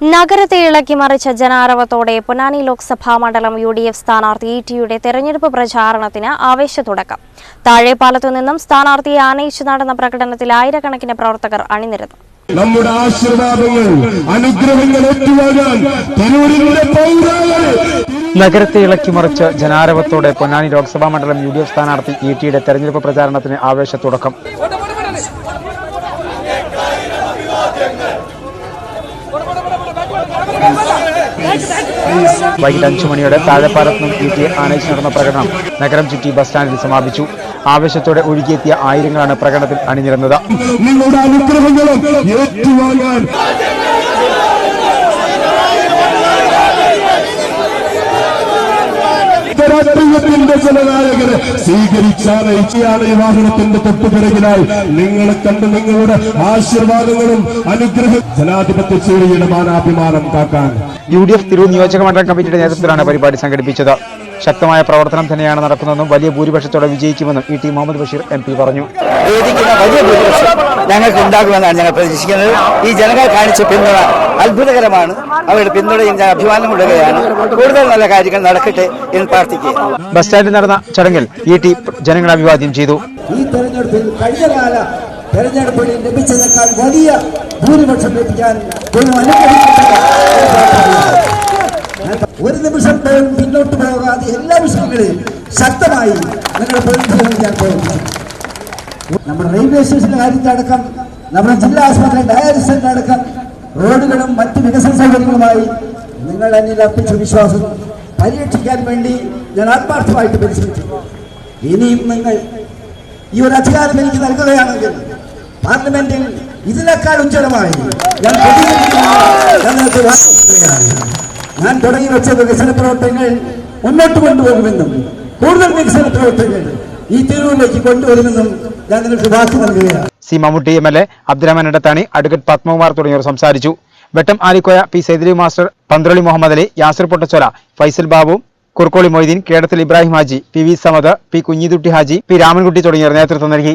നഗരത്തെ ഇളക്കി മറിച്ച ജനാരവത്തോടെ പൊന്നാനി ലോക്സഭാ മണ്ഡലം യു ഡി എഫ് സ്ഥാനാർത്ഥി ഇ ടിയുടെ തെരഞ്ഞെടുപ്പ് പ്രചാരണത്തിന് ആവേശത്തുടക്കം താഴെപ്പാലത്തു നിന്നും സ്ഥാനാർത്ഥിയെ ആനയിച്ചു നടന്ന പ്രകടനത്തിൽ ആയിരക്കണക്കിന് പ്രവർത്തകർ അണിനിരന്നു. നമ്മുടെ ആശീർവാദങ്ങൾ അനുഗ്രഹങ്ങൾ ഏറ്റുവാങ്ങാൻ തിരൂരിന്റെ പൗരാകൾ നഗരത്തെ ഇളക്കിമറിച്ച് ജനാരവത്തോടെ പൊന്നാനി ലോക്സഭാ മണ്ഡലം യു ഡി എഫ് സ്ഥാനാർത്ഥി ഇ ടിയുടെ തെരഞ്ഞെടുപ്പ് പ്രചാരണത്തിന് ആവേശത്തുടക്കം വൈകിട്ട് അഞ്ചു മണിയോടെ താഴെപ്പാലത്ത് നിന്നും പി ടി ആനയിച്ച് നടന്ന പ്രകടനം നഗരം ചുറ്റി ബസ് സ്റ്റാൻഡിൽ സമാപിച്ചു. ആവേശത്തോടെ ഒഴുകിയെത്തിയ ആയിരങ്ങളാണ് പ്രകടനത്തിൽ അണിനിരന്നത്. നിങ്ങളുടെ അനുഗ്രഹങ്ങളും ഏറ്റുവാങ്ങാൻ രാഷ്ട്രീയത്തിന്റെ ജനനായകരെ സ്വീകരിച്ചാണ് ഈ വാഹനത്തിന്റെ തൊട്ടുപിറകിലായി. നിങ്ങളെ കണ്ട് നിങ്ങളുടെ ആശീർവാദങ്ങളും അനുഗ്രഹ ജനാധിപത്യ സൂര്യയുടെ മാനാഭിമാനം കാക്കാൻ. യു ഡി എഫ് തിരൂർ നിയോജക മണ്ഡലം കമ്മിറ്റിയുടെ നേതൃത്വത്തിലാണ് പരിപാടി സംഘടിപ്പിച്ചത്. ശക്തമായ പ്രവർത്തനം തന്നെയാണ് നടക്കുന്നതെന്നും വലിയ ഭൂരിപക്ഷത്തോടെ വിജയിക്കുമെന്നും E T Muhammad Basheer M P പറഞ്ഞു. വലിയ ഭൂരിപക്ഷം ഞങ്ങൾക്ക് ഉണ്ടാകുമെന്നാണ് ഞങ്ങൾ പ്രതീക്ഷിക്കുന്നത്. ഈ ജനങ്ങൾ കാണിച്ച പിന്തുണ അത്ഭുതകരമാണ്. അവരുടെ പിന്തുണയും ഞാൻ അഭിമാനം കൊള്ളുകയാണ് കൂടുതൽ നല്ല കാര്യങ്ങൾ നടക്കട്ടെ എന്ന് പ്രാർത്ഥിക്കുക ബസ് സ്റ്റാൻഡിൽ നടന്ന ചടങ്ങിൽ ഇ ടി ജനങ്ങളെ അഭിവാദ്യം ചെയ്തു ഈ തെരഞ്ഞെടുപ്പിൽ കഴിഞ്ഞകാല തെരഞ്ഞെടുപ്പിൽ ലഭിച്ചതിനേക്കാൾ വലിയ ഭൂരിപക്ഷം ലഭിക്കാൻ. ഒരു നിമിഷം പോലും പിന്നോട്ട് പോകാതെ എല്ലാ വിഷയങ്ങളിലും ശക്തമായി നിങ്ങളുടെ പ്രതിനിധികൾ ഞാൻ പ്രവർത്തിച്ചു നമ്മുടെ റെയിൽവേ സ്റ്റേഷന്റെ കാര്യത്തിലടക്കം നമ്മുടെ ജില്ലാ ആശുപത്രി ഡയാലിസിന്റെ അടക്കം റോഡുകളും മറ്റ് വികസന സൗകര്യങ്ങളുമായി നിങ്ങൾ എന്നിൽ അർപ്പിച്ച വിശ്വാസം പരീക്ഷിക്കാൻ വേണ്ടി ഞാൻ ആത്മാർത്ഥമായിട്ട് പരിശ്രമിച്ചു ഇനിയും നിങ്ങൾ ഈ ഒരു അധികാരം എനിക്ക് നൽകുകയാണെങ്കിൽ പാർലമെന്റിൽ ഇതിനേക്കാൾ ഉജ്ജ്വലമായി ഞാൻ ഞാൻ തുടങ്ങി വെച്ച വികസന പ്രവർത്തനങ്ങൾ മുന്നോട്ട് കൊണ്ടുപോകുമെന്നും കൂടുതൽ വികസന പ്രവർത്തനങ്ങൾ ഈ തെരുവിലേക്ക് കൊണ്ടുവരുമെന്നും ഞാൻ നിങ്ങൾക്ക് വാക്ക് നൽകുകയാണ്. C Mammootty M L A Abdurahman Edathani advocate Padmakumar തുടങ്ങിയവർ സംസാരിച്ചു. Vettam Alikoya P Saidali master Panthrali Muhammad Ali Yasir Pottachola Faisal Babu Kurkkoli Moideen Kedathil Ibrahim Haji P V Samad P Kunhithutty Haji P Ramankutty തുടങ്ങിയവർ നേതൃത്വം നൽകി.